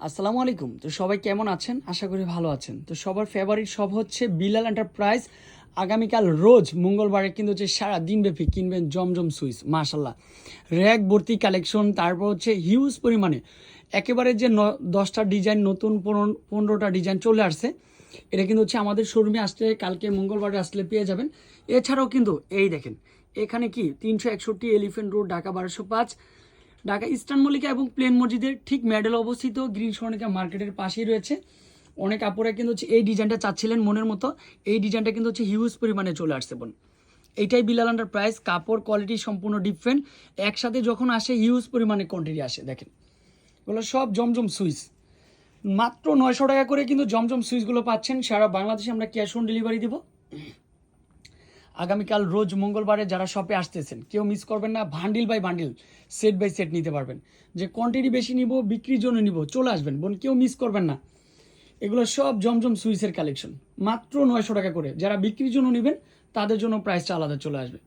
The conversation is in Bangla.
আসসালামু আলাইকুম। তো সবাই কেমন আছেন? আশা করি ভালো আছেন। তো সবার ফেভারিট সব হচ্ছে বিলাল এন্টারপ্রাইজ আগামীকাল রোজ মঙ্গলবারে কিন্তু হচ্ছে সারা দিনব্যাপী কিনবেন জমজম সুইচ মাশাল্লাহ র্যাক ভর্তি কালেকশন তারপর হচ্ছে হিউজ পরিমাণে। একেবারে যে ন- দশটা ডিজাইন নতুন পনেরো- পনেরোটা ডিজাইন চলে আসছে, এটা কিন্তু হচ্ছে আমাদের শোরুমে আসলে কালকে মঙ্গলবারে আসলে পেয়ে যাবেন। এছাড়াও কিন্তু এই দেখেন, এখানে কি তিনশো একষট্টি এলিফেন্ট রোড ঢাকা বারোশো পাঁচ। ঢাকা ইস্টার্ন মল্লিকা এবং প্লেন মসজিদের ঠিক মেডেল অবস্থিত। গ্রিন সোনিকা মার্কেটের পাশেই রয়েছে। অনেক আপুরা কিন্তু হচ্ছে এই ডিজাইনটা চাচ্ছিলেন মনের মতো। এই ডিজাইনটা কিন্তু হচ্ছে হিউজ পরিমাণে চলে আসছে বোন। এইটাই বিলাল আন্ডার প্রাইস। কাপড় কোয়ালিটি সম্পূর্ণ ডিফারেন্ট একসাথে যখন আসে হিউজ পরিমাণে কোয়ান্টিটি আসে, দেখেন। এগুলো সব জমজম সুইচ। মাত্র নয়শো টাকা করে কিন্তু জমজম সুইচগুলো পাচ্ছেন। সারা বাংলাদেশে আমরা ক্যাশ অন ডেলিভারি দিব। আগামীকাল রোজ মঙ্গলবারে যারা শপে আসতেছেন, কেউ মিস করবেন না bundle by bundle set by set নিতে পারবেন। যে কোয়ান্টিটি বেশি নিব, বিক্রির জন্য নিব, চলে আসবেন, বোন, কেউ মিস করবেন না। এগুলো সব জমজম সুইসের কালেকশন মাত্র নয়শো টাকা করে। যারা বিক্রির জন্য নেবেন, তাদের জন্য প্রাইসটা আলাদা চলে আসবে।